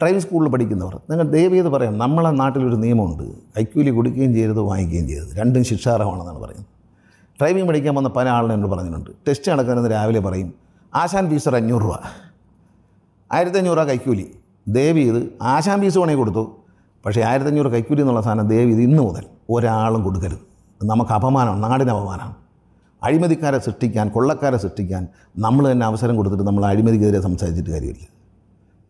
Driving സ്കൂളിൽ പഠിക്കുന്നവർ നിങ്ങൾ ദയവ് ചെയ്ത് പറയാം നമ്മളെ നാട്ടിലൊരു നിയമമുണ്ട്. ഐക്യൂലി കൊടുക്കുകയും ചെയ്യരുത് വാങ്ങിക്കുകയും ചെയ്യരുത്. രണ്ടും ശിക്ഷാർഹമാണെന്നാണ് പറയുന്നത്. ഡ്രൈവിംഗ് പഠിക്കാൻ വന്ന പല ആളിനെ എന്നോട് പറഞ്ഞിട്ടുണ്ട്. ടെസ്റ്റ് നടക്കുന്നത് രാവിലെ പറയും ആശാൻ ഫീസ് ഒരു അഞ്ഞൂറ് രൂപ. ആയിരത്തി അഞ്ഞൂറ് രൂപ കൈക്കൂലി. ചെയ്ത് ആശാൻ ഫീസ് വേണമെങ്കിൽ കൊടുത്തു. പക്ഷേ ആയിരത്തി അഞ്ഞൂറ് കൈക്കൂലി എന്നുള്ള സാധനം ദയവ് ഇത് ഇന്ന് മുതൽ ഒരാളും കൊടുക്കരുത്. നമുക്ക് അപമാനമാണ് നാടിന് അപമാനമാണ്. അഴിമതിക്കാരെ സൃഷ്ടിക്കാൻ കൊള്ളക്കാരെ സൃഷ്ടിക്കാൻ നമ്മൾ തന്നെ അവസരം കൊടുത്തിട്ട് നമ്മൾ അഴിമതിക്കെതിരെ സംസാരിച്ചിട്ട് കാര്യമില്ല.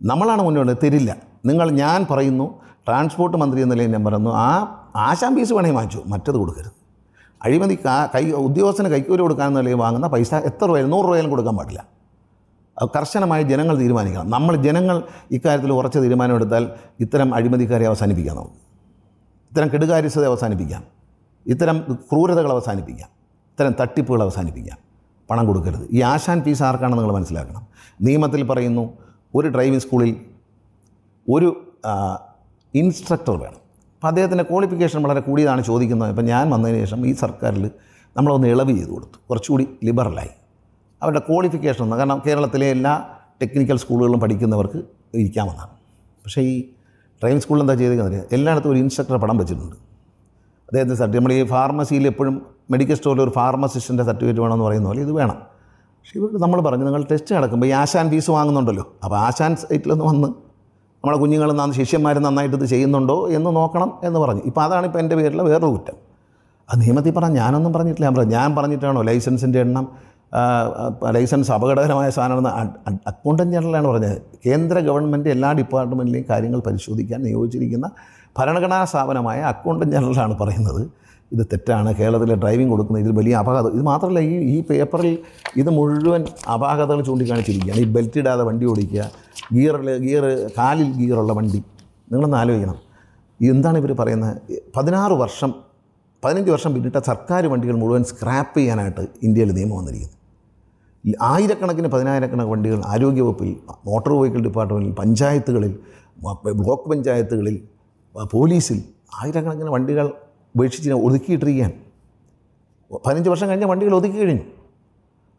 നമ്മളാണ് മുന്നോട്ട് തരില്ല. നിങ്ങൾ ഞാൻ പറയുന്നു ട്രാൻസ്പോർട്ട് മന്ത്രി എന്ന നിലയിൽ ഞാൻ പറയുന്നു ആ ആശാം ഫീസ് വേണമെങ്കിൽ വാങ്ങിച്ചു. മറ്റത് കൊടുക്കരുത്. അഴിമതി കൈ ഉദ്യോഗസ്ഥന് കൈക്കൂലി കൊടുക്കാമെന്ന നിലയിൽ വാങ്ങുന്ന പൈസ എത്ര രൂപയായാലും നൂറ് രൂപയാലും കൊടുക്കാൻ പാടില്ല. കർശനമായി ജനങ്ങൾ തീരുമാനിക്കണം. നമ്മൾ ജനങ്ങൾ ഇക്കാര്യത്തിൽ ഉറച്ച തീരുമാനമെടുത്താൽ ഇത്തരം അഴിമതിക്കാരെ അവസാനിപ്പിക്കാം നമുക്ക്. ഇത്തരം കെടുകാര്യസ്ഥത അവസാനിപ്പിക്കാം. ഇത്തരം ക്രൂരതകൾ അവസാനിപ്പിക്കാം. ഇത്തരം തട്ടിപ്പുകൾ അവസാനിപ്പിക്കാം. പണം കൊടുക്കരുത്. ഈ ആശാൻ ഫീസ് ആർക്കാണെന്ന് നിങ്ങൾ മനസ്സിലാക്കണം. നിയമത്തിൽ പറയുന്നു ഒരു ഡ്രൈവിംഗ് സ്കൂളിൽ ഒരു ഇൻസ്ട്രക്ടർ വേണം. അപ്പോൾ അദ്ദേഹത്തിന്റെ ക്വാളിഫിക്കേഷൻ വളരെ കൂടിയതാണ് ചോദിക്കുന്നത്. ഇപ്പം ഞാൻ വന്നതിന് ശേഷം ഈ സർക്കാരിൽ നമ്മളൊന്ന് ഇളവ് ചെയ്ത് കൊടുത്തു. കുറച്ചുകൂടി ലിബറലായി. അവരുടെ ക്വാളിഫിക്കേഷൻ ഒന്ന് കാരണം കേരളത്തിലെ എല്ലാ ടെക്നിക്കൽ സ്കൂളുകളും പഠിക്കുന്നവർക്ക് ഇരിക്കാമെന്നാണ് പക്ഷേ ഈ ഡ്രൈവിംഗ് സ്കൂളിൽ എന്താ ചെയ്തിരിക്കുന്നത്? എല്ലായിടത്തും ഒരു ഇൻസ്ട്രക്ടറെ പടം വെച്ചിട്ടുണ്ട്. അദ്ദേഹത്തിന്റെ സർട്ടിഫിക്കറ്റ് നമ്മൾ ഈ ഫാർമസിയിൽ എപ്പോഴും മെഡിക്കൽ സ്റ്റോറിൽ ഒരു ഫാർമസിസ്റ്റിന്റെ സർട്ടിഫിക്കറ്റ് വേണമെന്ന് പറയുന്ന പോലെ ഇത് വേണം. പക്ഷേ ഇവർക്ക് നമ്മൾ പറഞ്ഞു നിങ്ങൾ ടെസ്റ്റ് നടക്കുമ്പോൾ ഈ ആശാൻ ഫീസ് വാങ്ങുന്നുണ്ടല്ലോ. അപ്പോൾ ആശാൻ സൈറ്റിലൊന്ന് വന്ന് നമ്മുടെ കുഞ്ഞുങ്ങൾ നന്ന ശിഷ്യന്മാർ നന്നായിട്ട് ഇത് ചെയ്യുന്നുണ്ടോ എന്ന് നോക്കണം എന്ന് പറഞ്ഞു. ഇപ്പോൾ അതാണ് ഇപ്പോൾ എന്റെ പേരിലെ വേറൊരു കുറ്റം. അത് നിയമത്തിൽ പറഞ്ഞാൽ ഞാനൊന്നും പറഞ്ഞിട്ടില്ല. ഞാൻ പറഞ്ഞു ഞാൻ പറഞ്ഞിട്ടാണോ ലൈസൻസിന്റെ എണ്ണം ലൈസൻസ് അപകടകരമായ സാധനമെന്ന് അക്കൗണ്ടന്റ് ജനറലാണ് പറഞ്ഞത്. കേന്ദ്ര ഗവൺമെന്റ് എല്ലാ ഡിപ്പാർട്ട്മെന്റിലെയും കാര്യങ്ങൾ പരിശോധിക്കാൻ നിയോഗിച്ചിരിക്കുന്ന ഭരണഘടനാ സ്ഥാപനമായ അക്കൗണ്ടന്റ് ജനറലാണ് പറയുന്നത്. ഇത് തെറ്റാണ്. കേരളത്തിലെ ഡ്രൈവിംഗ് കൊടുക്കുന്ന ഇതിൽ വലിയ അപകടം ഇത് മാത്രമല്ല ഈ ഈ പേപ്പറിൽ ഇത് മുഴുവൻ അപാകതകൾ ചൂണ്ടിക്കാണിച്ചിരിക്കുകയാണ്. ഈ ബെൽറ്റ് ഇടാതെ വണ്ടി ഓടിക്കുക ഗിയറിൽ ഗിയർ കാലിൽ ഗിയറുള്ള വണ്ടി. നിങ്ങളൊന്ന് ആലോചിക്കണം. എന്താണ് ഇവർ പറയുന്നത്? പതിനാറ് വർഷം പതിനഞ്ച് വർഷം പിന്നിട്ട സർക്കാർ വണ്ടികൾ മുഴുവൻ സ്ക്രാപ്പ് ചെയ്യാനായിട്ട് ഇന്ത്യയിൽ നിയമം വന്നിരിക്കുന്നു. ആയിരക്കണക്കിന് പതിനായിരക്കണക്കിന് വണ്ടികൾ ആരോഗ്യവകുപ്പിൽ മോട്ടോർ വെഹിക്കിൾ ഡിപ്പാർട്ട്മെന്റിൽ പഞ്ചായത്തുകളിൽ ബ്ലോക്ക് പഞ്ചായത്തുകളിൽ പോലീസിൽ ആയിരക്കണക്കിന് വണ്ടികൾ ഉപേക്ഷിച്ച് ഒതുക്കിയിട്ടിരിക്കുകയാണ്. പതിനഞ്ച് വർഷം കഴിഞ്ഞ വണ്ടികൾ ഒതുക്കി കഴിഞ്ഞു.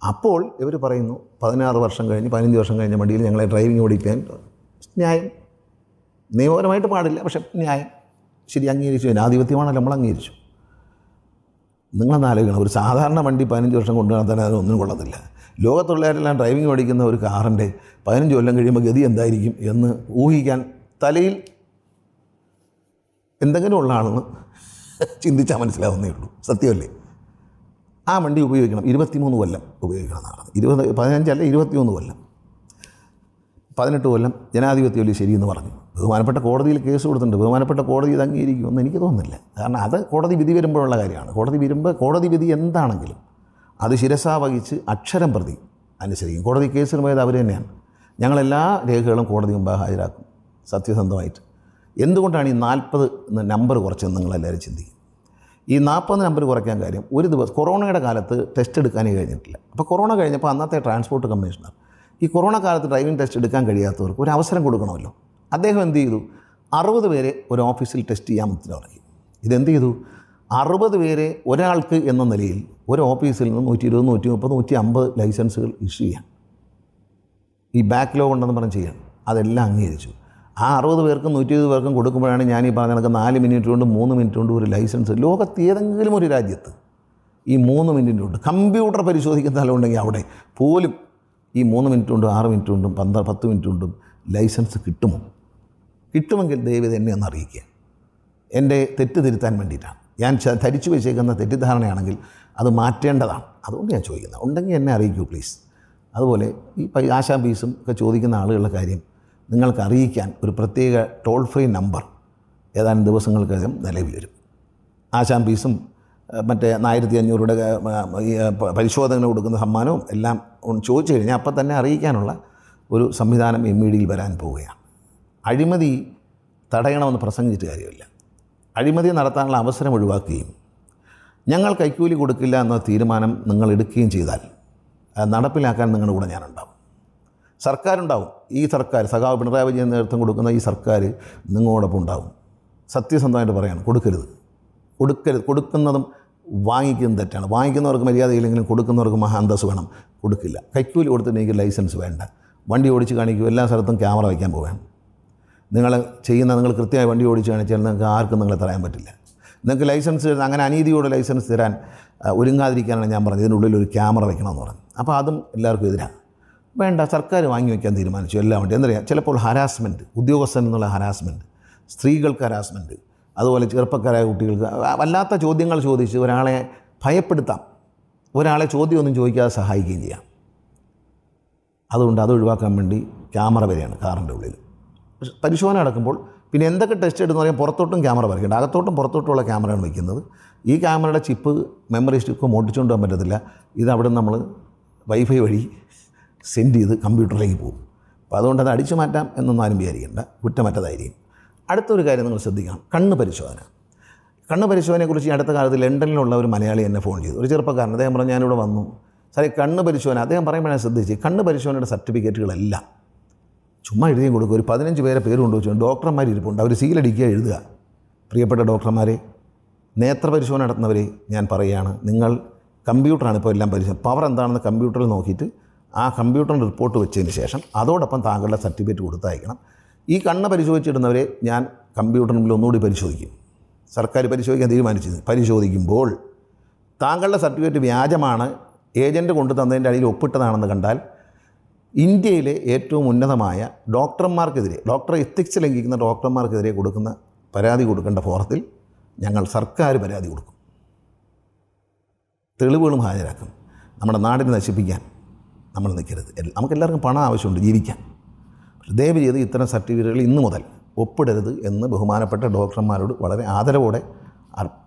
അപ്പോൾ ഇവർ പറയുന്നു പതിനാറ് വർഷം കഴിഞ്ഞ് പതിനഞ്ച് വർഷം കഴിഞ്ഞ വണ്ടിയിൽ ഞങ്ങളെ ഡ്രൈവിംഗ് ഓടിക്കാൻ ന്യായം. നിയമപരമായിട്ട് പാടില്ല പക്ഷെ ന്യായം. ശരി അംഗീകരിച്ചു. ജനാധിപത്യമാണല്ലോ നമ്മൾ അംഗീകരിച്ചു. നിങ്ങളൊന്ന് ഒരു സാധാരണ വണ്ടി പതിനഞ്ച് വർഷം കൊണ്ടു നടത്താൻ അതിനൊന്നും കൊള്ളത്തില്ല. ലോകത്തുള്ളവരെല്ലാം ഡ്രൈവിംഗ് ഓടിക്കുന്ന ഒരു കാറിന്റെ പതിനഞ്ച് കൊല്ലം കഴിയുമ്പോൾ ഗതി എന്തായിരിക്കും എന്ന് ഊഹിക്കാൻ തലയിൽ എന്തെങ്കിലും ഉള്ളതാണെന്ന് ചിന്തിച്ചാൽ മനസ്സിലാവുന്നേ ഉള്ളൂ. സത്യമല്ലേ? ആ വണ്ടി ഉപയോഗിക്കണം. ഇരുപത്തിമൂന്ന് കൊല്ലം ഉപയോഗിക്കണം എന്നാണ് ഇരുപത് പതിനഞ്ചല്ല ഇരുപത്തിമൂന്ന് കൊല്ലം. പതിനെട്ട് കൊല്ലം ജനാധിപത്യ വലിയ ശരിയെന്ന് പറഞ്ഞു. ബഹുമാനപ്പെട്ട കോടതിയിൽ കേസ് കൊടുത്തിട്ടുണ്ട്. ബഹുമാനപ്പെട്ട കോടതി ഇത് അംഗീകരിക്കുമെന്ന് എനിക്ക് തോന്നുന്നില്ല. കാരണം അത് കോടതി വിധി വരുമ്പോഴുള്ള കാര്യമാണ്. കോടതി വരുമ്പോൾ കോടതി വിധി എന്താണെങ്കിലും അത് ശിരസാ വഹിച്ച് അക്ഷരം പ്രതി അനുസരിക്കും. കോടതി കേസിന് പോയത് അവർ തന്നെയാണ്. ഞങ്ങളെല്ലാ രേഖകളും കോടതി മുമ്പാകെ ഹാജരാക്കും. സത്യസന്ധമായിട്ട്. എന്തുകൊണ്ടാണ് ഈ നാൽപ്പത് നമ്പർ കുറച്ചെന്ന് നിങ്ങളെല്ലാവരും ചിന്തിക്കും? ഈ നാൽപ്പത് നമ്പർ കുറയ്ക്കാൻ കാര്യം ഒരു ദിവസം കൊറോണയുടെ കാലത്ത് ടെസ്റ്റ് എടുക്കാനേ കഴിഞ്ഞിട്ടില്ല. അപ്പോൾ കൊറോണ കഴിഞ്ഞപ്പോൾ അന്നത്തെ ട്രാൻസ്പോർട്ട് കമ്മീഷണർ ഈ കൊറോണ കാലത്ത് ഡ്രൈവിംഗ് ടെസ്റ്റ് എടുക്കാൻ കഴിയാത്തവർക്ക് ഒരു അവസരം കൊടുക്കണമല്ലോ. അദ്ദേഹം എന്ത് ചെയ്തു? അറുപത് പേരെ ഒരു ഓഫീസിൽ ടെസ്റ്റ് ചെയ്യാൻ തുടങ്ങി ഇതെന്ത് ചെയ്തു? അറുപത് പേരെ ഒരാൾക്ക് എന്ന നിലയിൽ ഒരു ഓഫീസിൽ നിന്ന് നൂറ്റി ഇരുപത് നൂറ്റി മുപ്പത് നൂറ്റി അമ്പത് ലൈസൻസുകൾ ഇഷ്യൂ ചെയ്യാം ഈ ബാക്ക്ലോഗ് ഉണ്ടെന്ന് പറഞ്ഞ് ചെയ്യണം. അതെല്ലാം അംഗീകരിച്ചു. ആ അറുപത് പേർക്കും നൂറ്റി ഇരുപത് പേർക്കും കൊടുക്കുമ്പോഴാണ് ഞാൻ ഈ പറഞ്ഞ കണക്ക് നാല് മിനിറ്റ് കൊണ്ട് മൂന്ന് മിനിറ്റ് കൊണ്ട് ഒരു ലൈസൻസ് ലോകത്ത് ഏതെങ്കിലും ഒരു രാജ്യത്ത് ഈ മൂന്ന് മിനിറ്റ് കൊണ്ട് കമ്പ്യൂട്ടർ പരിശോധിക്കുന്ന സ്ഥലമുണ്ടെങ്കിൽ അവിടെ പോലും ഈ മൂന്ന് മിനിറ്റ് കൊണ്ടും ആറ് മിനിറ്റ് കൊണ്ടും പന്ത്ര പത്ത് മിനിറ്റ് കൊണ്ടും ലൈസൻസ് കിട്ടുമോ? കിട്ടുമെങ്കിൽ ദയവ് എന്നെ ഒന്ന് അറിയിക്കുക. എന്റെ തെറ്റ് തിരുത്താൻ വേണ്ടിയിട്ടാണ്. ഞാൻ ധരിച്ചു വെച്ചേക്കുന്ന തെറ്റിദ്ധാരണയാണെങ്കിൽ അത് മാറ്റേണ്ടതാണ്. അതുകൊണ്ട് ഞാൻ ചോദിക്കുന്നത്. ഉണ്ടെങ്കിൽ എന്നെ അറിയിക്കൂ പ്ലീസ് അതുപോലെ ഈ ആശാ ഫീസും ഒക്കെ ചോദിക്കുന്ന ആളുകളുടെ കാര്യം നിങ്ങൾക്ക് അറിയിക്കാൻ ഒരു പ്രത്യേക ടോൾ ഫ്രീ നമ്പർ ഏതാനും ദിവസങ്ങൾക്കകം നിലവിൽ വരും. ആശാൻ ഫീസും മറ്റേ ആയിരത്തി അഞ്ഞൂറുടെ പരിശോധന കൊടുക്കുന്ന സമ്മാനവും എല്ലാം ചോദിച്ചു കഴിഞ്ഞാൽ അപ്പം തന്നെ അറിയിക്കാനുള്ള ഒരു സംവിധാനം എം ഇ ഡിയിൽ വരാൻ പോവുകയാണ്. അഴിമതി തടയണമെന്ന് പ്രസംഗിച്ചിട്ട് കാര്യമില്ല. അഴിമതി നടത്താനുള്ള അവസരം ഒഴിവാക്കുകയും ഞങ്ങൾ കൈക്കൂലി കൊടുക്കില്ല എന്ന തീരുമാനം നിങ്ങൾ എടുക്കുകയും ചെയ്താൽ നടപ്പിലാക്കാൻ നിങ്ങളുടെ കൂടെ ഞാനുണ്ടാവും. സർക്കാരുണ്ടാവും. ഈ സർക്കാർ സഖാവ് പിണറായി വിജയൻ നേതൃത്വം കൊടുക്കുന്ന ഈ സർക്കാർ നിങ്ങളോടൊപ്പം ഉണ്ടാവും. സത്യസന്ധമായിട്ട് പറയാണ് കൊടുക്കരുത്. കൊടുക്കരുത്. കൊടുക്കുന്നതും വാങ്ങിക്കുന്നതും തെറ്റാണ്. വാങ്ങിക്കുന്നവർക്ക് മര്യാദയില്ലെങ്കിലും കൊടുക്കുന്നവർക്ക് മഹാന്തസ് വേണം. കൊടുക്കില്ല. കൈക്കൂലി കൊടുത്തിട്ട് എനിക്ക് ലൈസൻസ് വേണ്ട. വണ്ടി ഓടിച്ച് കാണിക്കും എല്ലാ സ്ഥലത്തും ക്യാമറ വയ്ക്കാൻ പോവാണ് നിങ്ങൾ ചെയ്യുന്ന നിങ്ങൾ കൃത്യമായി വണ്ടി ഓടിച്ച് കാണിച്ചാൽ നിങ്ങൾക്ക് ആർക്കും നിങ്ങളെ തരാൻ പറ്റില്ല. നിങ്ങൾക്ക് ലൈസൻസ് അങ്ങനെ അനീതിയോടെ ലൈസൻസ് തരാൻ ഒരുങ്ങാതിരിക്കാനാണ് ഞാൻ പറഞ്ഞത്. ഇതിനുള്ളിൽ ഒരു ക്യാമറ വെക്കണമെന്ന് പറഞ്ഞു. അപ്പോൾ അതും എല്ലാവർക്കും എതിരാണ്. വേണ്ട സർക്കാർ വാങ്ങി വയ്ക്കാൻ തീരുമാനിച്ചു എല്ലാം വേണ്ടി എന്തറിയാം ചിലപ്പോൾ ഹരാസ്മെന്റ് ഉദ്യോഗസ്ഥൻ എന്നുള്ള ഹരാസ്മെന്റ് സ്ത്രീകൾക്ക് ഹരാസ്മെന്റ് അതുപോലെ ചെറുപ്പക്കാരായ കുട്ടികൾക്ക് വല്ലാത്ത ചോദ്യങ്ങൾ ചോദിച്ച് ഒരാളെ ഭയപ്പെടുത്താം. ഒരാളെ ചോദ്യമൊന്നും ചോദിക്കാതെ സഹായിക്കുകയും ചെയ്യാം. അതുകൊണ്ട് അത് ഒഴിവാക്കാൻ വേണ്ടി ക്യാമറ വരെയാണ് കാറിന്റെ ഉള്ളിൽ. പരിശോധന നടക്കുമ്പോൾ പിന്നെ എന്തൊക്കെ ടെസ്റ്റ് എടുത്തെന്ന് പറയാൻ പുറത്തോട്ടും ക്യാമറ വരയ്ക്കേണ്ട. അകത്തോട്ടും പുറത്തോട്ടുള്ള ക്യാമറയാണ് വയ്ക്കുന്നത്. ഈ ക്യാമറയുടെ ചിപ്പ് മെമ്മറി സ്റ്റിക്ക് മോട്ടിച്ചുകൊണ്ട് പോകാൻ പറ്റത്തില്ല. ഇത് അവിടെ നമ്മൾ വൈഫൈ വഴി സെൻഡ് ചെയ്ത് കമ്പ്യൂട്ടറിലേക്ക് പോകും. അപ്പോൾ അതുകൊണ്ട് അത് അടിച്ചു മാറ്റാം എന്നൊന്നും ആരും വിചാരിക്കേണ്ട. കുറ്റമറ്റതായിരിക്കും. അടുത്തൊരു കാര്യം നിങ്ങൾ ശ്രദ്ധിക്കണം. കണ്ണ് പരിശോധന. കണ്ണ് പരിശോധനയെക്കുറിച്ച് ഈ അടുത്ത കാലത്ത് ലണ്ടനിലുള്ള ഒരു മലയാളി എന്നെ ഫോൺ ചെയ്തു. ഒരു ചെറുപ്പക്കാരൻ അദ്ദേഹം പറഞ്ഞു ഞാനിവിടെ വന്നു. സാറേ കണ്ണ് പരിശോധന അദ്ദേഹം പറയുമ്പോഴാണ് ശ്രദ്ധിച്ച് കണ്ണ് പരിശോധനയുടെ സർട്ടിഫിക്കറ്റുകളെല്ലാം ചുമ്മാ എഴുതി കൊടുക്കുക ഒരു പതിനഞ്ച് പേരെ പേര് കൊണ്ടുവച്ചു ഡോക്ടർമാർ ഇരിപ്പുണ്ട്. അവർ സീലടിക്കുക എഴുതുക. പ്രിയപ്പെട്ട ഡോക്ടർമാരെ നേത്ര പരിശോധന നടത്തുന്നവരെ ഞാൻ പറയുകയാണ്. നിങ്ങൾ കമ്പ്യൂട്ടറാണ് ഇപ്പോൾ എല്ലാം പരിശോധന പവർ എന്താണെന്ന് കമ്പ്യൂട്ടറിൽ നോക്കിയിട്ട് ആ കമ്പ്യൂട്ടറിന്റെ റിപ്പോർട്ട് വെച്ചതിന് ശേഷം അതോടൊപ്പം താങ്കളുടെ സർട്ടിഫിക്കറ്റ് കൊടുത്തയക്കണം. ഈ കണ്ണ് പരിശോധിച്ചിടുന്നവരെ ഞാൻ കമ്പ്യൂട്ടറിൽ ഒന്നുകൂടി പരിശോധിക്കും. സർക്കാർ പരിശോധിക്കാൻ തീരുമാനിച്ചത് പരിശോധിക്കുമ്പോൾ താങ്കളുടെ സർട്ടിഫിക്കറ്റ് വ്യാജമാണ്. ഏജന്റ് കൊണ്ടു തന്നതിന്റെ അടിയിൽ ഒപ്പിട്ടതാണെന്ന് കണ്ടാൽ ഇന്ത്യയിലെ ഏറ്റവും ഉന്നതമായ ഡോക്ടർമാർക്കെതിരെ ഡോക്ടർ എത്തിക്സ് ലംഘിക്കുന്ന ഡോക്ടർമാർക്കെതിരെ കൊടുക്കുന്ന പരാതി കൊടുക്കേണ്ട ഫോറത്തിൽ ഞങ്ങൾ സർക്കാർ പരാതി കൊടുക്കും. തെളിവുകളും ഹാജരാക്കും. നമ്മുടെ നാടിനെ നശിപ്പിക്കാൻ. നമ്മൾ നിൽക്കരുത്. നമുക്ക് എല്ലാവർക്കും പണം ആവശ്യമുണ്ട് ജീവിക്കാൻ. പക്ഷേ ദയവ് ചെയ്ത് ഇത്തരം സർട്ടിഫിക്കറ്റുകൾ ഇന്നു മുതൽ ഒപ്പിടരുത് എന്ന് ബഹുമാനപ്പെട്ട ഡോക്ടർമാരോട് വളരെ ആദരവോടെ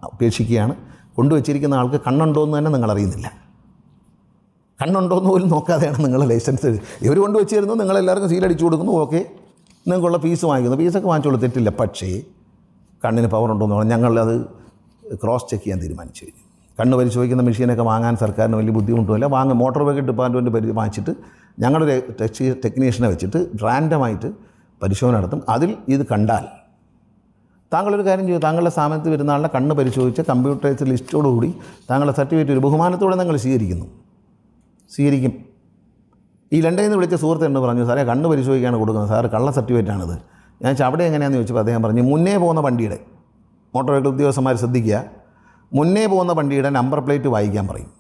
അപേക്ഷിക്കുകയാണ്. കൊണ്ടുവച്ചിരിക്കുന്ന ആൾക്ക് കണ്ണുണ്ടോ എന്ന് തന്നെ നിങ്ങൾ അറിയുന്നില്ല കണ്ണുണ്ടോ എന്ന് പോലും നോക്കാതെയാണ് നിങ്ങൾ ലൈസൻസ് ഇവർ കൊണ്ടുവച്ച് തരുന്നു നിങ്ങളെല്ലാവർക്കും സീലടിച്ചു കൊടുക്കുന്നു ഓക്കെ. നിങ്ങൾക്കുള്ള ഫീസ് വാങ്ങിക്കുന്നു. ഫീസൊക്കെ വാങ്ങിച്ചോളൂ തെറ്റില്ല. പക്ഷേ കണ്ണിന് പവർ ഉണ്ടോ എന്ന് പറഞ്ഞാൽ ഞങ്ങളത് ക്രോസ് ചെക്ക് ചെയ്യാൻ തീരുമാനിച്ചു കഴിഞ്ഞു. കണ്ണ് പരിശോധിക്കുന്ന മെഷീനൊക്കെ വാങ്ങാൻ സർക്കാരിന് വലിയ ബുദ്ധിമുട്ടുമില്ല. വാങ്ങും മോട്ടോർ വെഹിക്കിൾ ഡിപ്പാർട്ട്മെന്റ് പരി വാങ്ങിച്ചിട്ട് ഞങ്ങളുടെ ടെക്സി ടെക്നീഷ്യനെ വെച്ചിട്ട് റാൻഡമായിട്ട് പരിശോധന നടത്തും. അതിൽ ഇത് കണ്ടാൽ താങ്കളൊരു കാര്യം ചെയ്യും. താങ്കളുടെ സ്ഥാപനത്തിൽ വരുന്ന ആളുടെ കണ്ണ് പരിശോധിച്ച് കമ്പ്യൂട്ടറൈസ് ലിസ്റ്റോടുകൂടി താങ്കളുടെ സർട്ടിഫിക്കറ്റ് ഒരു ബഹുമാനത്തോടെ ഞങ്ങൾ സ്വീകരിക്കുന്നു. സ്വീകരിക്കും. ഈ ലണ്ടനിൽ നിന്ന് വിളിച്ച സുഹൃത്ത് എന്ന് പറഞ്ഞു സാറേ കണ്ണ് പരിശോധിക്കാണ് കൊടുക്കുന്നത്. സാറ് കള്ള സർട്ടിഫിക്കറ്റാണിത്. ഞാൻ ചോദിച്ചു, അവിടെ എങ്ങനെയാണെന്ന് ചോദിച്ചപ്പോൾ അദ്ദേഹം പറഞ്ഞു മുന്നേ പോകുന്ന വണ്ടിയുടെ മോട്ടോർ വെഹിക്കിൾ ഉദ്യോഗസ്ഥന്മാർ ശ്രദ്ധിക്കുക. മുന്നേ പോകുന്ന വണ്ടിയുടെ നമ്പർ പ്ലേറ്റ് വായിക്കാൻ പറയും.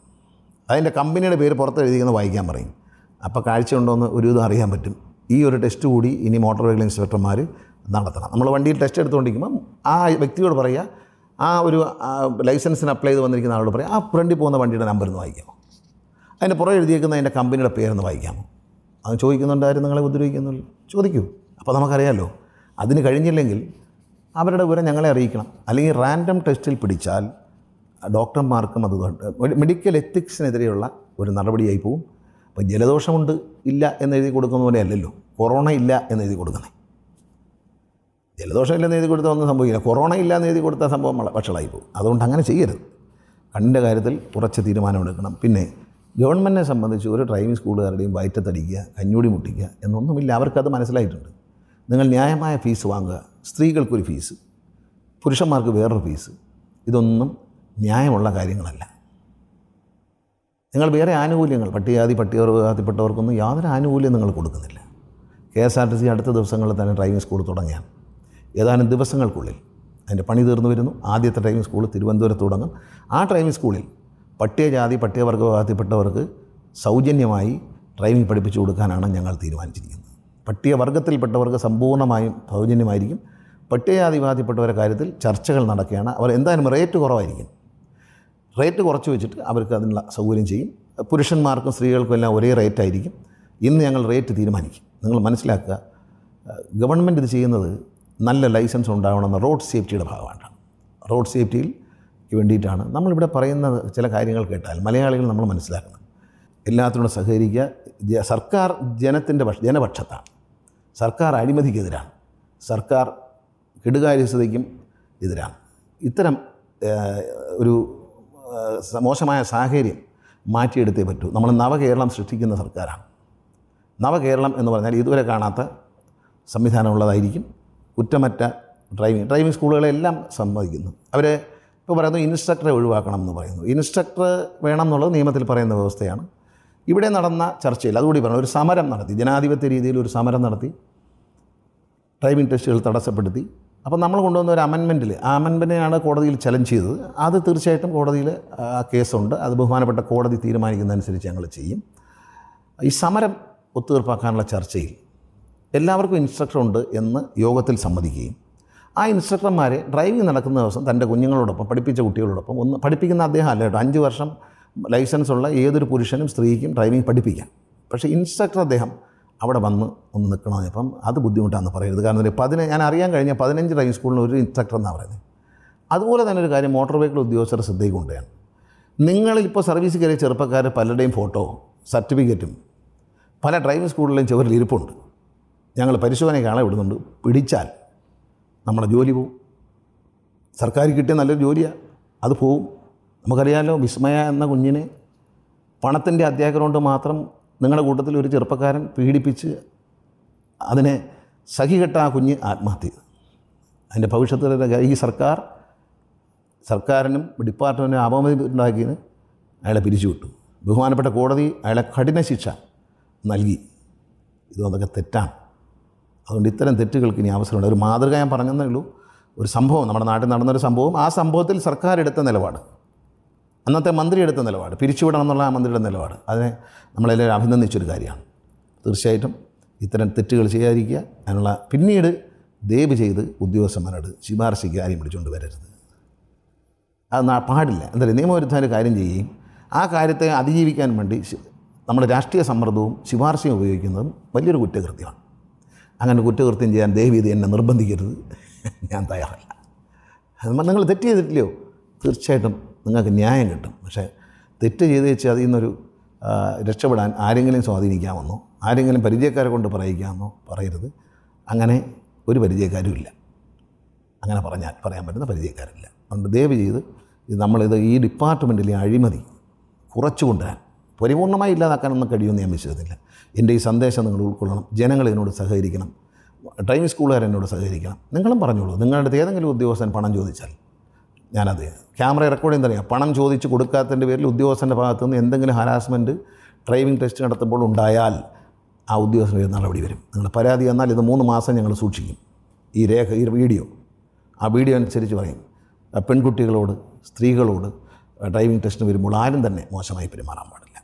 അതിന്റെ കമ്പനിയുടെ പേര് പുറത്ത് എഴുതിയിരിക്കുന്നത് വായിക്കാൻ പറയും. അപ്പോൾ കാഴ്ച ഉണ്ടോയെന്ന് ഒരു ഇതും അറിയാൻ പറ്റും. ഈ ഒരു ടെസ്റ്റ് കൂടി ഇനി മോട്ടോർ വെഹിക്കിൾ ഇൻസ്പെക്ടർമാർ നടത്തണം. നമ്മൾ വണ്ടിയിൽ ടെസ്റ്റ് എടുത്തുകൊണ്ടിരിക്കുമ്പോൾ ആ വ്യക്തിയോട് പറയുക ആ ഒരു ലൈസൻസിന് അപ്ലൈ ചെയ്ത് വന്നിരിക്കുന്ന ആളോട് പറയുക ആ ഫ്രണ്ടിൽ പോകുന്ന വണ്ടിയുടെ നമ്പർ ഒന്ന് വായിക്കാമോ അതിന്റെ പുറകെ എഴുതിയേക്കുന്ന അതിന്റെ കമ്പനിയുടെ പേരൊന്ന് വായിക്കാമോ അത് ചോദിക്കുന്നുണ്ടായിരുന്നു നിങ്ങളെ ഉപദ്രവിക്കുന്നുള്ളൂ. ചോദിക്കൂ. അപ്പോൾ നമുക്കറിയാമല്ലോ അതിന് കഴിഞ്ഞില്ലെങ്കിൽ അവരുടെ വിവരം ഞങ്ങളെ അറിയിക്കണം. അല്ലെങ്കിൽ റാൻഡം ടെസ്റ്റിൽ പിടിച്ചാൽ ഡോക്ടർമാർക്കും അത് മെഡിക്കൽ എത്തിക്സിനെതിരെയുള്ള ഒരു നടപടിയായി പോവും. അപ്പോൾ ജലദോഷമുണ്ട് ഇല്ല എന്ന് എഴുതി കൊടുക്കുന്ന പോലെ അല്ലല്ലോ. കൊറോണ ഇല്ല എന്ന് എഴുതി കൊടുക്കുന്നത് ജലദോഷം ഇല്ലെന്ന് എഴുതി കൊടുത്താൽ ഒന്നും സംഭവിക്കില്ല. കൊറോണ ഇല്ല എന്ന് എഴുതി കൊടുത്താൽ സംഭവം വഷളായി പോകും. അതുകൊണ്ട് അങ്ങനെ ചെയ്യരുത്. കണ്ണിന്റെ കാര്യത്തിൽ കുറച്ച് തീരുമാനമെടുക്കണം പിന്നെ ഗവൺമെന്റിനെ സംബന്ധിച്ച് ഒരു ഡ്രൈവിംഗ് സ്കൂളുകാരുടെയും വയറ്റത്തടിക്കുക കഞ്ഞൂടി മുട്ടിക്കുക എന്നൊന്നുമില്ല. അവർക്കത് മനസ്സിലായിട്ടുണ്ട്. നിങ്ങൾ ന്യായമായ ഫീസ് വാങ്ങുക. സ്ത്രീകൾക്കൊരു ഫീസ് പുരുഷന്മാർക്ക് വേറൊരു ഫീസ്. ഇതൊന്നും ന്യായമുള്ള കാര്യങ്ങളല്ല. നിങ്ങൾ വേറെ ആനുകൂല്യങ്ങൾ പട്ടികജാതി പട്ടികവർഗത്തിൽപ്പെട്ടവർക്കൊന്നും യാതൊരു ആനുകൂല്യം നിങ്ങൾ കൊടുക്കുന്നില്ല. K S R T C അടുത്ത ദിവസങ്ങളിൽ തന്നെ ഡ്രൈവിംഗ് സ്കൂൾ തുടങ്ങിയാണ് ഏതാനും ദിവസങ്ങൾക്കുള്ളിൽ അതിന്റെ പണി തീർന്നു വരുന്നു. ആദ്യത്തെ ഡ്രൈവിംഗ് സ്കൂൾ തിരുവനന്തപുരത്ത് തുടങ്ങും. ആ ഡ്രൈവിംഗ് സ്കൂളിൽ പട്ടികജാതി പട്ടികവർഗ വിഭാഗത്തിൽപ്പെട്ടവർക്ക് സൗജന്യമായി ഡ്രൈവിംഗ് പഠിപ്പിച്ചു കൊടുക്കാനാണ് ഞങ്ങൾ തീരുമാനിച്ചിരിക്കുന്നത്. പട്ടികവർഗത്തിൽപ്പെട്ടവർക്ക് സമ്പൂർണമായും സൗജന്യമായിരിക്കും. പട്ടികജാതി വിഭാഗത്തിൽപ്പെട്ടവരുടെ കാര്യത്തിൽ ചർച്ചകൾ നടക്കുകയാണ്. അവർ എന്തായാലും റേറ്റ് കുറവായിരിക്കും. റേറ്റ് കുറച്ച് വെച്ചിട്ട് അവർക്ക് അതിനുള്ള സൗകര്യം ചെയ്യും. പുരുഷന്മാർക്കും സ്ത്രീകൾക്കും എല്ലാം ഒരേ റേറ്റ് ആയിരിക്കും. ഇന്ന് ഞങ്ങൾ റേറ്റ് തീരുമാനിക്കും. നിങ്ങൾ മനസ്സിലാക്കുക ഗവൺമെന്റ് ഇത് ചെയ്യുന്നത് നല്ല ലൈസൻസ് ഉണ്ടാവണമെന്ന റോഡ് സേഫ്റ്റിയുടെ ഭാഗമാണ് റോഡ് സേഫ്റ്റിയിൽ വേണ്ടിയിട്ടാണ് നമ്മളിവിടെ പറയുന്ന ചില കാര്യങ്ങൾ കേട്ടാൽ മലയാളികൾ നമ്മൾ മനസ്സിലാക്കണം. എല്ലാത്തിനോടും സഹകരിക്കുക. സർക്കാർ ജനത്തിന്റെ പക്ഷ ജനപക്ഷത്താണ്. സർക്കാർ അഴിമതിക്കെതിരാണ്. സർക്കാർ കെടുകാര്യസ്ഥതയ്ക്കും എതിരാണ്. ഇത്തരം ഒരു മോശമായ സാഹചര്യം മാറ്റിയെടുത്തേ പറ്റൂ. നമ്മൾ നവകേരളം സൃഷ്ടിക്കുന്ന സർക്കാരാണ്. നവകേരളം എന്ന് പറഞ്ഞാൽ ഇതുവരെ കാണാത്ത സംവിധാനമുള്ളതായിരിക്കും. കുറ്റമറ്റ ഡ്രൈവിംഗ് ഡ്രൈവിംഗ് സ്കൂളുകളെല്ലാം സമ്മതിക്കുന്നു. അവരെ ഇപ്പോൾ പറയുന്നു ഇൻസ്ട്രക്ടറെ ഒഴിവാക്കണം എന്ന് പറയുന്നു. ഇൻസ്ട്രക്ടർ വേണം എന്നുള്ളത് നിയമത്തിൽ പറയുന്ന വ്യവസ്ഥയാണ്. ഇവിടെ നടന്ന ചർച്ചയിൽ അതുകൂടി പറഞ്ഞു ഒരു സമരം നടത്തി ജനാധിപത്യ രീതിയിൽ ഒരു സമരം നടത്തി ഡ്രൈവിംഗ് ടെസ്റ്റുകൾ തടസ്സപ്പെടുത്തി അപ്പോൾ നമ്മൾ കൊണ്ടുവന്ന ഒരു അമെൻമെന്റിൽ ആ അമെൻമെന്റിനാണ് കോടതിയിൽ ചലഞ്ച് ചെയ്തത്. അത് തീർച്ചയായിട്ടും കോടതിയിൽ ആ കേസുണ്ട്. അത് ബഹുമാനപ്പെട്ട കോടതി തീരുമാനിക്കുന്നതനുസരിച്ച് ഞങ്ങൾ ചെയ്യും. ഈ സമരം ഒത്തുതീർപ്പാക്കാനുള്ള ചർച്ചയിൽ എല്ലാവർക്കും ഇൻസ്ട്രക്ടർ ഉണ്ട് എന്ന് യോഗത്തിൽ സമ്മതിക്കുകയും ആ ഇൻസ്ട്രക്ടർമാരെ ഡ്രൈവിംഗ് നടക്കുന്ന ദിവസം തന്റെ കുഞ്ഞുങ്ങളോടൊപ്പം പഠിപ്പിച്ച കുട്ടികളോടൊപ്പം ഒന്ന് പഠിപ്പിക്കുന്ന അദ്ദേഹം അല്ല കേട്ടോ അഞ്ച് വർഷം ലൈസൻസ് ഉള്ള ഏതൊരു പുരുഷനും സ്ത്രീക്കും ഡ്രൈവിംഗ് പഠിപ്പിക്കാം. പക്ഷേ ഇൻസ്ട്രക്ടർ അദ്ദേഹം അവിടെ വന്ന് ഒന്ന് നിൽക്കണമെന്ന് അപ്പം അത് ബുദ്ധിമുട്ടാണെന്ന് പറയരുത്. കാരണം പതിന ഞാൻ അറിയാൻ കഴിഞ്ഞ പതിനഞ്ച് ഡ്രൈവിംഗ് സ്കൂളിൽ ഒരു ഇൻസ്ട്രക്ടർ എന്നാണ് പറയുന്നത്. അതുപോലെ തന്നെ ഒരു കാര്യം മോട്ടോർ വെഹിക്കിൾ ഉദ്യോഗസ്ഥരുടെ ശ്രദ്ധയിൽ കൊണ്ടുവരികയാണ് നിങ്ങളിപ്പോൾ സർവീസ് കയറിയ ചെറുപ്പക്കാർ പലരുടെയും ഫോട്ടോ സർട്ടിഫിക്കറ്റും പല ഡ്രൈവിംഗ് സ്കൂളിലെയും ചുവരിൽ ഇരിപ്പുണ്ട്. ഞങ്ങൾ പരിശോധനയ്ക്ക് ആളെ വിടുന്നുണ്ട് പിടിച്ചാൽ നമ്മുടെ ജോലി പോവും. സർക്കാർ കിട്ടിയ നല്ലൊരു ജോലിയാണ് അത് പോവും. നമുക്കറിയാമല്ലോ വിസ്മയ എന്ന കുഞ്ഞിനെ പണത്തിന്റെ അത്യാഗ്രഹം കൊണ്ട് മാത്രം നിങ്ങളുടെ കൂട്ടത്തിൽ ഒരു ചെറുപ്പക്കാരൻ പീഡിപ്പിച്ച് അതിനെ സഹികെട്ട ആ കുഞ്ഞ് ആത്മഹത്യ ചെയ്തു. അതിന്റെ ഭവിഷ്യത്തിൽ ഈ സർക്കാർ സർക്കാരിനും ഡിപ്പാർട്ട്മെന്റിനും അപമതി ഉണ്ടാക്കിയതിന് അയാളെ പിരിച്ചുവിട്ടു. ബഹുമാനപ്പെട്ട കോടതി അയാളെ കഠിന ശിക്ഷ നൽകി. ഇതൊന്നൊക്കെ തെറ്റാണ്. അതുകൊണ്ട് ഇത്തരം തെറ്റുകൾക്ക് ഇനി അവസരമുണ്ട്. ഒരു മാതൃക ഞാൻ പറഞ്ഞതേ ഉള്ളൂ. ഒരു സംഭവം നമ്മുടെ നാട്ടിൽ നടന്നൊരു സംഭവം ആ സംഭവത്തിൽ സർക്കാർ എടുത്ത നിലപാട്. അന്നത്തെ മന്ത്രി എടുത്ത നിലപാട് പിരിച്ചുവിടണം എന്നുള്ള ആ മന്ത്രിയുടെ നിലപാട് അതിനെ നമ്മളെല്ലാവരും അഭിനന്ദിച്ചൊരു കാര്യമാണ്. തീർച്ചയായിട്ടും ഇത്തരം തെറ്റുകൾ ചെയ്യാതിരിക്കുക അതിനുള്ള പിന്നീട് ദയവ് ചെയ്ത് ഉദ്യോഗസ്ഥന്മാരോട് ശുപാർശയ്ക്ക് കാര്യം പിടിച്ചുകൊണ്ട് വരരുത്. അത് പാടില്ല. എന്തായാലും നിയമവിരുദ്ധമായ കാര്യം ചെയ്യുകയും ആ കാര്യത്തെ അതിജീവിക്കാൻ വേണ്ടി നമ്മുടെ രാഷ്ട്രീയ സമ്മർദ്ദവും ശുപാർശയും ഉപയോഗിക്കുന്നതും വലിയൊരു കുറ്റകൃത്യമാണ്. അങ്ങനെ കുറ്റകൃത്യം ചെയ്യാൻ ദയവ് ഇത് എന്നെ നിർബന്ധിക്കരുത്. ഞാൻ തയ്യാറല്ല. നിങ്ങൾ തെറ്റ് ചെയ്തിട്ടില്ലയോ? തീർച്ചയായിട്ടും നിങ്ങൾക്ക് ന്യായം കിട്ടും. പക്ഷേ തെറ്റ് ചെയ്ത് വെച്ച് അതിൽ നിന്നൊരു രക്ഷപ്പെടാൻ ആരെങ്കിലും സ്വാധീനിക്കാമെന്നോ ആരെങ്കിലും പരിചയക്കാരെ കൊണ്ട് പറയിക്കാമെന്നോ പറയരുത്. അങ്ങനെ ഒരു പരിചയക്കാരും ഇല്ല. അങ്ങനെ പറഞ്ഞാൽ പറയാൻ പറ്റുന്ന പരിചയക്കാരില്ല. അതുകൊണ്ട് ദയവ് ചെയ്ത് നമ്മളിത് ഈ ഡിപ്പാർട്ട്മെന്റിലെ അഴിമതി കുറച്ചു കൊണ്ടുവരാൻ പരിപൂർണമായി ഇല്ലാതാക്കാനൊന്നും കഴിയുമെന്ന് ഞാൻ വിശ്വസിക്കുന്നില്ല. എന്റെ ഈ സന്ദേശം നിങ്ങൾ ഉൾക്കൊള്ളണം. ജനങ്ങൾ എന്നോട് സഹകരിക്കണം. ഡ്രൈവിംഗ് സ്കൂളുകാർ എന്നോട് സഹകരിക്കണം. നിങ്ങളും പറഞ്ഞോളൂ. നിങ്ങളുടെ ഏതെങ്കിലും ഉദ്യോഗസ്ഥൻ പണം ചോദിച്ചാൽ ഞാനത് ക്യാമറ റെക്കോർഡ് ചെയ്യുന്ന പണം ചോദിച്ച് കൊടുക്കാത്തതിന്റെ പേരിൽ ഉദ്യോഗസ്ഥന്റെ ഭാഗത്തു നിന്ന് എന്തെങ്കിലും ഹരാസ്മെന്റ് ഡ്രൈവിംഗ് ടെസ്റ്റ് നടത്തുമ്പോൾ ഉണ്ടായാൽ ആ ഉദ്യോഗസ്ഥന് നടപടി വരും. നിങ്ങൾ പരാതി വന്നാൽ ഇത് മൂന്ന് മാസം ഞങ്ങൾ സൂക്ഷിക്കും. ഈ രേഖ ഈ വീഡിയോ ആ വീഡിയോ അനുസരിച്ച് പറയും. പെൺകുട്ടികളോട് സ്ത്രീകളോട് ഡ്രൈവിംഗ് ടെസ്റ്റിന് വരുമ്പോൾ ആരും തന്നെ മോശമായി പെരുമാറാൻ പാടില്ല.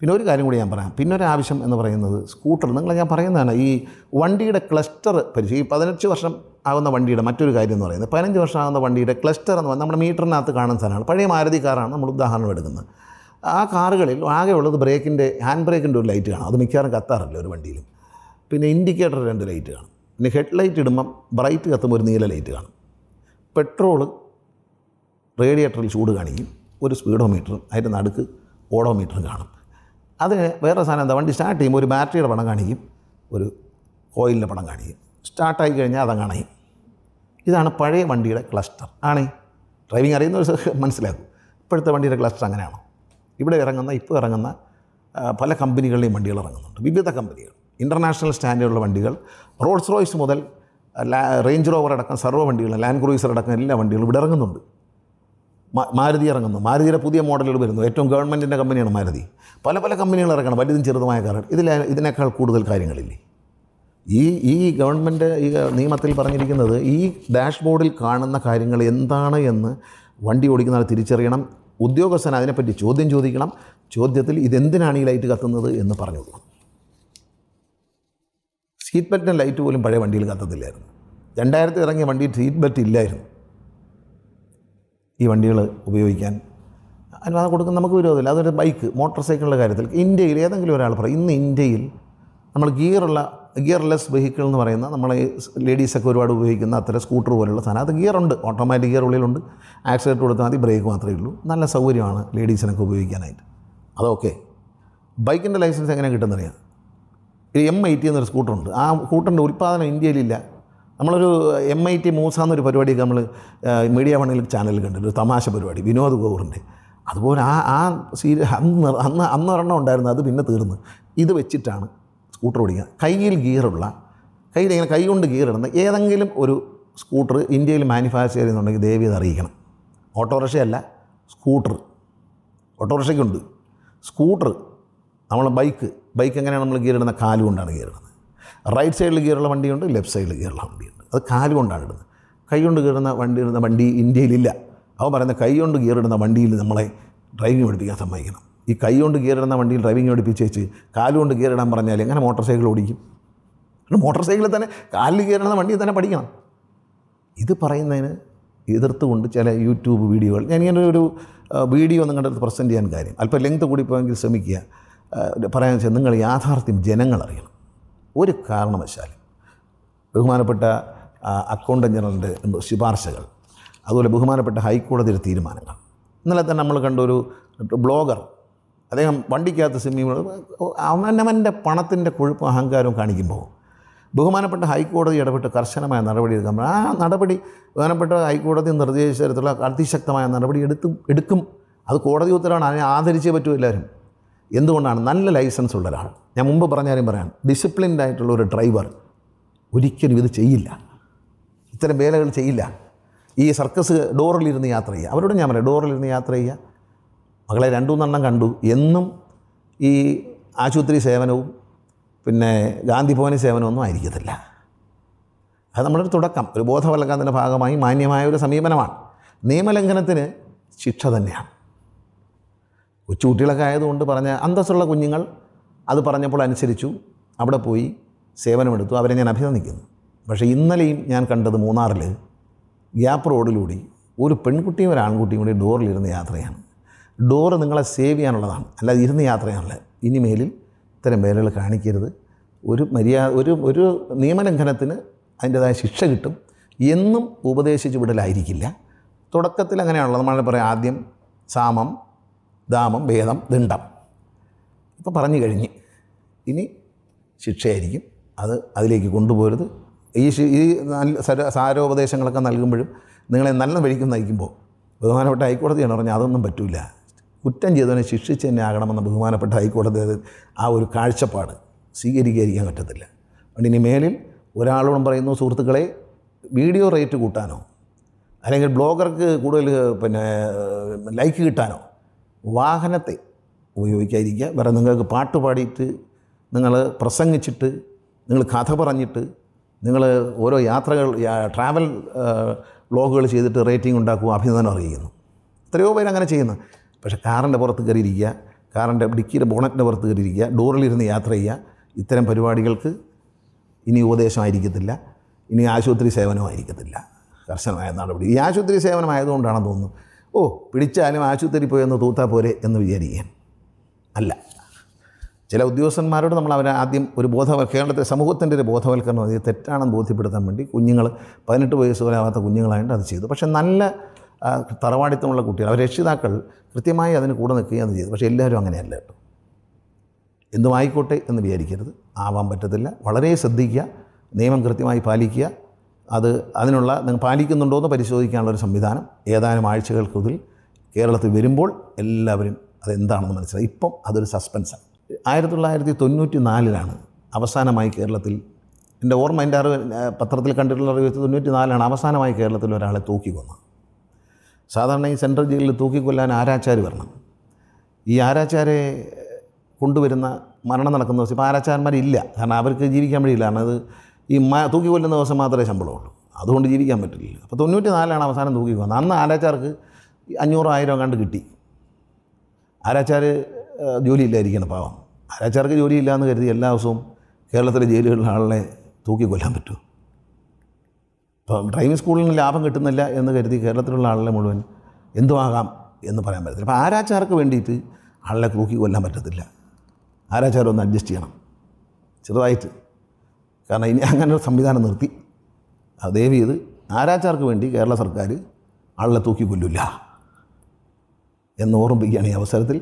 പിന്നെ ഒരു കാര്യം കൂടി ഞാൻ പറയാം. പിന്നെ ഒരു ആവശ്യം എന്ന് പറയുന്നത് സ്കൂട്ടർ. നിങ്ങൾ ഞാൻ പറയുന്നതാണ് ഈ വണ്ടിയുടെ ക്ലസ്റ്റർ പരിശീലി പതിനഞ്ച് വർഷം ആകുന്ന വണ്ടിയുടെ മറ്റൊരു കാര്യം എന്ന് പറയുന്നത് പതിനഞ്ച് വർഷമാകുന്ന വണ്ടിയുടെ ക്ലസ്റ്റർ എന്ന് പറഞ്ഞാൽ നമ്മുടെ മീറ്ററിനകത്ത് കാണുന്ന സാധനമാണ്. പഴയ മാരുതി കാറാണ് നമ്മൾ ഉദാഹരണം എടുക്കുന്നത്. ആ കാറുകളിൽ ആകെ ഉള്ളത് ബ്രേക്കിന്റെ ഹാൻഡ് ബ്രേക്കിന്റെ ഒരു ലൈറ്റ് കാണും. അത് മിക്കവാറും കത്താറില്ല ഒരു വണ്ടിയിലും. പിന്നെ ഇൻഡിക്കേറ്റർ രണ്ട് ലൈറ്റ് കാണും. പിന്നെ ഹെഡ് ലൈറ്റ് ഇടുമ്പം ബ്രൈറ്റ് കത്തുമ്പോൾ ഒരു നീല ലൈറ്റ് കാണും. പെട്രോൾ റേഡിയേറ്ററിൽ ചൂട് കാണിക്കും. ഒരു സ്പീഡോമീറ്ററും അതിന്റെ നടുക്ക് ഓഡോമീറ്ററും കാണും. അത് വേറെ സാധനം എന്താ? വണ്ടി സ്റ്റാർട്ട് ചെയ്യുമ്പോൾ ഒരു ബാറ്ററിയുടെ പണം കാണിക്കും. ഒരു ഓയിലിന്റെ പണം കാണിക്കും. സ്റ്റാർട്ടായി കഴിഞ്ഞാൽ അതങ്ങ് അണയും ഇതാണ് പഴയ വണ്ടിയുടെ ക്ലസ്റ്റർ ആണേ. ഡ്രൈവിംഗ് അറിയുന്നവർ മനസ്സിലാക്കും. ഇപ്പോഴത്തെ വണ്ടിയുടെ ക്ലസ്റ്റർ അങ്ങനെയാണോ? ഇവിടെ ഇറങ്ങുന്ന ഇപ്പോൾ ഇറങ്ങുന്ന പല കമ്പനികളുടെയും വണ്ടികൾ ഇറങ്ങുന്നുണ്ട്. വിവിധ കമ്പനികൾ. ഇന്റർനാഷണൽ സ്റ്റാൻഡേർഡുള്ള വണ്ടികൾ. റോൾസ് റോയ്സ് മുതൽ റേഞ്ച് റോവർ അടക്കം സർവ വണ്ടികൾ ലാൻഡ് ക്രൂയിസർ അടക്കം എല്ലാ വണ്ടികളും ഇവിടെ ഇറങ്ങുന്നുണ്ട്. മാരുതി ഇറങ്ങുന്നു. മാരുതിയുടെ പുതിയ മോഡലുകൾ വരുന്നു. ഏറ്റവും ഗവൺമെന്റിന്റെ കമ്പനിയാണ് മാരുതി. പല പല കമ്പനികൾ ഇറങ്ങണം. വലുതും ചെറുതുമായ കാരണം ഇതിൽ ഇതിനേക്കാൾ കൂടുതൽ കാര്യങ്ങളില്ലേ? ഈ ഈ ഗവൺമെന്റ് ഈ നിയമത്തിൽ പറഞ്ഞിരിക്കുന്നത് ഈ ഡാഷ്ബോർഡിൽ കാണുന്ന കാര്യങ്ങൾ എന്താണ് എന്ന് വണ്ടി ഓടിക്കുന്ന ആൾ തിരിച്ചറിയണം. ഉദ്യോഗസ്ഥൻ അതിനെപ്പറ്റി ചോദ്യം ചോദിക്കണം. ചോദ്യത്തിൽ ഇതെന്തിനാണ് ഈ ലൈറ്റ് കത്തുന്നത് എന്ന് പറഞ്ഞു കൊടുക്കും. സീറ്റ് ബെൽറ്റിന്റെ ലൈറ്റ് പോലും പഴയ വണ്ടിയിൽ കത്തത്തില്ലായിരുന്നു. രണ്ടായിരത്തി ഇറങ്ങിയ വണ്ടി സീറ്റ് ബെൽറ്റ് ഇല്ലായിരുന്നു. ഈ വണ്ടികൾ ഉപയോഗിക്കാൻ അനുവാദം കൊടുക്കുന്ന നമുക്ക് വിരോധമില്ല. അതൊരു ബൈക്ക് മോട്ടോർ സൈക്കിളിന്റെ കാര്യത്തിൽ ഇന്ത്യയിൽ ഏതെങ്കിലും ഒരാൾ പറയും ഇന്ന് ഇന്ത്യയിൽ നമ്മൾ ഗിയറുള്ള ഗിയർലെസ് വെഹിക്കിൾ എന്ന് പറയുന്ന നമ്മൾ ലേഡീസൊക്കെ ഒരുപാട് ഉപയോഗിക്കുന്ന അത്തരം സ്കൂട്ടർ പോലുള്ള സാധനം. അത് ഉണ്ട് ഓട്ടോമാറ്റിക് ഗിയർ ഉള്ളിലുണ്ട്. ആക്സിഡന്റ് കൊടുത്താൽ മതി ബ്രേക്ക് മാത്രമേ ഉള്ളൂ. നല്ല സൗകര്യമാണ് ലേഡീസിനൊക്കെ ഉപയോഗിക്കാനായിട്ട്. അതൊക്കെ ബൈക്കിന്റെ ലൈസൻസ് എങ്ങനെ കിട്ടുന്നറിയാം? എം ഐ ടി എന്നൊരു സ്കൂട്ടറുണ്ട്. ആ സ്കൂട്ടറിന്റെ ഉൽപ്പാദനം ഇന്ത്യയിലില്ല. നമ്മളൊരു എം ഐ ടി മൂസ എന്നൊരു പരിപാടിയൊക്കെ നമ്മൾ മീഡിയ വണ്ണിൽ ചാനലിൽ കണ്ടു ഒരു തമാശ പരിപാടി. വിനോദ് ഗോവറിന്റെ. അതുപോലെ ആ ആ സീരിയ അന്ന് അന്ന് അന്ന് ഒരെണ്ണം ഉണ്ടായിരുന്നു. അത് പിന്നെ തീർന്നു. ഇത് വെച്ചിട്ടാണ് സ്കൂട്ടർ ഓടിക്കുക. കയ്യിൽ ഗിയറുള്ള കയ്യിൽ ഇങ്ങനെ കൈ കൊണ്ട് ഗിയർ ഇടുന്ന ഏതെങ്കിലും ഒരു സ്കൂട്ടർ ഇന്ത്യയിൽ മാനുഫാക്ചർ ചെയ്യുന്നുണ്ടെങ്കിൽ ദേവി ഇത് അറിയിക്കണം. ഓട്ടോറിക്ഷയല്ല സ്കൂട്ടർ. ഓട്ടോറിക്ഷയ്ക്കുണ്ട്. സ്കൂട്ടർ നമ്മൾ ബൈക്ക് ബൈക്ക് എങ്ങനെയാണ് നമ്മൾ ഗിയറിടുന്നത് കാലുകൊണ്ടാണ് ഗിയറിടുന്നത് റൈറ്റ് സൈഡിൽ ഗിയറുള്ള വണ്ടിയുണ്ട് ലെഫ്റ്റ് സൈഡിൽ ഗിയറുള്ള വണ്ടിയുണ്ട്. അത് കാലുകൊണ്ടാണ് ഇടുന്നത്. കൈകൊണ്ട് കയറുന്ന വണ്ടി ഇടുന്ന വണ്ടി ഇന്ത്യയിലില്ല. അവൻ പറയുന്ന കൈകൊണ്ട് ഗിയർ ഇടുന്ന വണ്ടിയിൽ നമ്മളെ ഡ്രൈവിംഗ് പഠിപ്പിക്കാൻ സമ്മതിക്കണം. ഈ കൈ കൊണ്ട് കീറിടുന്ന വണ്ടിയിൽ ഡ്രൈവിംഗ് പഠിപ്പിച്ചേച്ച് കാലുകൊണ്ട് ഇടാൻ പറഞ്ഞാൽ എങ്ങനെ മോട്ടോർ സൈക്കിൾ ഓടിക്കും? മോട്ടോർ സൈക്കിളിൽ തന്നെ കാലിൽ കീറിടുന്ന വണ്ടിയിൽ തന്നെ പഠിക്കണം. ഇത് പറയുന്നതിന് എതിർത്തുകൊണ്ട് ചില യൂട്യൂബ് വീഡിയോകൾ ഞാൻ ഇങ്ങനെ ഒരു വീഡിയോ നിങ്ങളുടെ പ്രസന്റ് ചെയ്യാൻ കാര്യം. അല്പം ലെങ്ത് കൂടി പോയെങ്കിൽ ശ്രമിക്കുക പറയാൻ വെച്ചാൽ നിങ്ങൾ യാഥാർത്ഥ്യം ജനങ്ങളറിയണം ഒരു കാരണവശാലും ബഹുമാനപ്പെട്ട അക്കൗണ്ടന്റ് ജനറലിന്റെ ശുപാർശകൾ അതുപോലെ ബഹുമാനപ്പെട്ട ഹൈക്കോടതിയുടെ തീരുമാനങ്ങൾ. ഇന്നലെ തന്നെ നമ്മൾ കണ്ട ഒരു ബ്ലോഗർ അദ്ദേഹം വണ്ടിക്കകത്ത് സിമ്മി അവനവന്റെ പണത്തിന്റെ കൊഴുപ്പും അഹങ്കാരവും കാണിക്കുമ്പോൾ ബഹുമാനപ്പെട്ട ഹൈക്കോടതി ഇടപെട്ട് കർശനമായ നടപടി എടുക്കാൻ ആ നടപടി ബഹുമാനപ്പെട്ട ഹൈക്കോടതി നിർദ്ദേശിച്ച തരത്തിലുള്ള അതിശക്തമായ നടപടി എടുത്തും എടുക്കും. അത് കോടതി ഉത്തരവാണ് അതിനെ ആദരിച്ചേ പറ്റൂ എല്ലാവരും. എന്തുകൊണ്ടാണ്? നല്ല ലൈസൻസ് ഉള്ള ഒരാൾ. ഞാൻ മുമ്പ് പറഞ്ഞാലും പറയാം. ഡിസിപ്ലിൻഡ് ആയിട്ടുള്ള ഒരു ഡ്രൈവർ ഒരിക്കലും ഇത് ചെയ്യില്ല. ഇത്തരം വേലകൾ ചെയ്യില്ല. ഈ സർക്കസ് ഡോറിലിരുന്ന് യാത്ര ചെയ്യുക. അവരോട് ഞാൻ പറയാം ഡോറിലിരുന്ന് യാത്ര ചെയ്യുക. മകളെ രണ്ടു മൂന്നെണ്ണം കണ്ടു. എന്നും ഈ ആശുപത്രി സേവനവും പിന്നെ ഗാന്ധി ഭവന ഒന്നും ആയിരിക്കത്തില്ല. അത് നമ്മുടെ ഒരു തുടക്കം. ഒരു ബോധവൽക്കരണത്തിന്റെ ഭാഗമായി മാന്യമായ ഒരു സമീപനമാണ്. നിയമലംഘനത്തിന് ശിക്ഷ തന്നെയാണ്. കൊച്ചുകുട്ടികളൊക്കെ ആയതുകൊണ്ട് പറഞ്ഞ അന്തസ്സുള്ള കുഞ്ഞുങ്ങൾ അത് പറഞ്ഞപ്പോൾ അനുസരിച്ചു അവിടെ പോയി സേവനമെടുത്തു. അവരെ ഞാൻ അഭിനന്ദിക്കുന്നു. പക്ഷേ ഇന്നലെയും ഞാൻ കണ്ടത് മൂന്നാറിൽ ഗ്യാപ്പ് റോഡിലൂടെ ഒരു പെൺകുട്ടിയും ഒരു ആൺകുട്ടിയും കൂടി ഡോറിലിരുന്ന് യാത്രയാണ്. ഡോറ് നിങ്ങളെ സേവ് ചെയ്യാനുള്ളതാണ്. അല്ലാതെ ഇരുന്ന് യാത്ര ചെയ്യാനുള്ളത്. ഇനിമേലിൽ ഇത്തരം വേലകൾ കാണിക്കരുത്. ഒരു മര്യാദ ഒരു ഒരു നിയമലംഘനത്തിന് അതിന്റെതായ ശിക്ഷ കിട്ടും. എന്നും ഉപദേശിച്ച് വിടലായിരിക്കില്ല. തുടക്കത്തിൽ അങ്ങനെയാണല്ലോ. നമ്മൾ പറയാം ആദ്യം സാമം ദാമം ഭേദം ദണ്ഡം. ഇപ്പോൾ പറഞ്ഞു കഴിഞ്ഞ്. ഇനി ശിക്ഷയായിരിക്കും. അത് അതിലേക്ക് കൊണ്ടുപോരുത് ഈ ഈ നല്ല സാരോപദേശങ്ങളൊക്കെ നൽകുമ്പോഴും നിങ്ങളെ നല്ല വഴിക്ക് നയിക്കുമ്പോൾ ബഹുമാനപ്പെട്ട ഹൈക്കോടതിയാണ് പറഞ്ഞാൽ അതൊന്നും പറ്റില്ല കുറ്റം ചെയ്തവനെ ശിക്ഷിച്ച് തന്നെ ആകണമെന്ന ബഹുമാനപ്പെട്ട ഹൈക്കോടതി ആ ഒരു കാഴ്ചപ്പാട് സ്വീകരിക്കാതിരിക്കാൻ പറ്റത്തില്ല. അതുകൊണ്ട് ഇനി മേലിൽ ഒരാളോടും പറയുന്നു സുഹൃത്തുക്കളെ വീഡിയോ റേറ്റ് കൂട്ടാനോ? അല്ലെങ്കിൽ ബ്ലോഗർക്ക് കൂടുതൽ പിന്നെ ലൈക്ക് കിട്ടാനോ? വാഹനത്തെ ഉപയോഗിക്കാതിരിക്കുക. വേറെ നിങ്ങൾക്ക് പാട്ട് പാടിയിട്ട് നിങ്ങൾ പ്രസംഗിച്ചിട്ട് നിങ്ങൾ കഥ പറഞ്ഞിട്ട് നിങ്ങൾ ഓരോ യാത്രകൾ ട്രാവൽ വ്ളോഗുകൾ ചെയ്തിട്ട് റേറ്റിംഗ് ഉണ്ടാക്കുക അഭിനന്ദനം അറിയിക്കുന്നു. എത്രയോ പേര് അങ്ങനെ ചെയ്യുന്നു. പക്ഷേ കാറിന്റെ പുറത്ത് കയറിയിരിക്കുക കാറിന്റെ ഡിക്കിയുടെ ബോണറ്റിന്റെ പുറത്ത് കയറിയിരിക്കുക ഡോറിലിരുന്ന് യാത്ര ചെയ്യുക ഇത്തരം പരിപാടികൾക്ക് ഇനി ഉപദേശമായിരിക്കത്തില്ല ഇനി ആശുപത്രി സേവനമായിരിക്കത്തില്ല കർശനമായ നടപടി. ഈ ആശുപത്രി സേവനമായതുകൊണ്ടാണെന്ന് തോന്നുന്നു. ഓ പിടിച്ചാലും ആശുപത്രി പോയെന്ന് തൂത്താ പോരെ എന്ന് വിചാരിക്കാൻ അല്ല. ചില ഉദ്യോഗസ്ഥന്മാരോട് നമ്മൾ അവരെ ആദ്യം ഒരു ബോധവൽ കേരളത്തിലെ സമൂഹത്തിന്റെ ഒരു ബോധവൽക്കരണം ഇത് തെറ്റാണെന്ന് ബോധ്യപ്പെടുത്താൻ വേണ്ടി കുഞ്ഞുങ്ങൾ പതിനെട്ട് വയസ്സ് കുഞ്ഞുങ്ങളായിട്ട് അത് ചെയ്തു. പക്ഷേ നല്ല തറവാടിത്തമുള്ള കുട്ടികൾ അവർ രക്ഷിതാക്കൾ കൃത്യമായി അതിന് കൂടെ നിൽക്കുകയാണ് ചെയ്തത്. പക്ഷേ എല്ലാവരും അങ്ങനെയല്ല കേട്ടോ. എന്തും ആയിക്കോട്ടെ എന്ന് വിചാരിക്കരുത്. ആവാൻ പറ്റത്തില്ല. വളരെ ശ്രദ്ധിക്കുക. നിയമം കൃത്യമായി പാലിക്കുക. അത് അതിനുള്ള നിങ്ങൾ പാലിക്കുന്നുണ്ടോ എന്ന് പരിശോധിക്കാനുള്ള ഒരു സംവിധാനം ഏതാനും ആഴ്ചകൾക്കുള്ളിൽ കേരളത്തിൽ വരുമ്പോൾ എല്ലാവരും അതെന്താണെന്ന് മനസ്സിലായി. ഇപ്പം അതൊരു സസ്പെൻസാണ് ആയിരത്തി തൊള്ളായിരത്തി തൊണ്ണൂറ്റി നാലിലാണ് അവസാനമായി കേരളത്തിൽ എന്റെ ഓർമ്മ എന്റെ അറിവ് പത്രത്തിൽ കണ്ടിട്ടുള്ള അറിവ് തൊണ്ണൂറ്റി നാലാണ് അവസാനമായി കേരളത്തിൽ ഒരാളെ തൂക്കിക്കൊന്നത്. സാധാരണ ഈ സെൻട്രൽ ജയിലിൽ തൂക്കിക്കൊല്ലാൻ ആരാച്ചാർ വരണം? ഈ ആരാച്ചാരെ കൊണ്ടുവരുന്ന മരണം നടക്കുന്ന ദിവസം ഇപ്പോൾ ആരാച്ചാരന്മാരില്ല കാരണം അവർക്ക് ജീവിക്കാൻ വഴിയില്ല. കാരണം അത് ഈ മ തൂക്കി കൊല്ലുന്ന ദിവസം മാത്രമേ ശമ്പളമുള്ളൂ അതുകൊണ്ട് ജീവിക്കാൻ പറ്റില്ല. അപ്പോൾ തൊണ്ണൂറ്റി നാലാണ് അവസാനം തൂക്കി കൊന്നത് അന്ന് ആരാച്ചാർക്ക് അഞ്ഞൂറോ ആയിരം കണ്ട് കിട്ടി ആരാച്ചാർ ജോലിയില്ലായിരിക്കണം പാവം. ആരാച്ചാർക്ക് ജോലിയില്ല എന്ന് കരുതി എല്ലാ ദിവസവും കേരളത്തിലെ ജയിലുകളിലെ ആളിനെ തൂക്കി കൊല്ലാൻ പറ്റുമോ? ഇപ്പം ഡ്രൈവിംഗ് സ്കൂളിൽ നിന്ന് ലാഭം കിട്ടുന്നില്ല എന്ന് കരുതി കേരളത്തിലുള്ള ആളുകളെ മുഴുവൻ എന്തുമാകാം എന്ന് പറയാൻ പറ്റത്തില്ല. അപ്പോൾ ആരാച്ചാർക്ക് വേണ്ടിയിട്ട് ആളെ തൂക്കി കൊല്ലാൻ പറ്റത്തില്ല? ആരാച്ചാരം ഒന്ന് അഡ്ജസ്റ്റ് ചെയ്യണം. ചെറുതായിട്ട്. കാരണം ഇനി അങ്ങനെ ഒരു സംവിധാനം നിർത്തി. ദയവ് ചെയ്ത് ആരാച്ചാർക്ക് വേണ്ടി കേരള സർക്കാർ ആളെ തൂക്കി കൊല്ലില്ല എന്ന് ഓർമ്മിപ്പിക്കുകയാണ് ഈ അവസരത്തിൽ.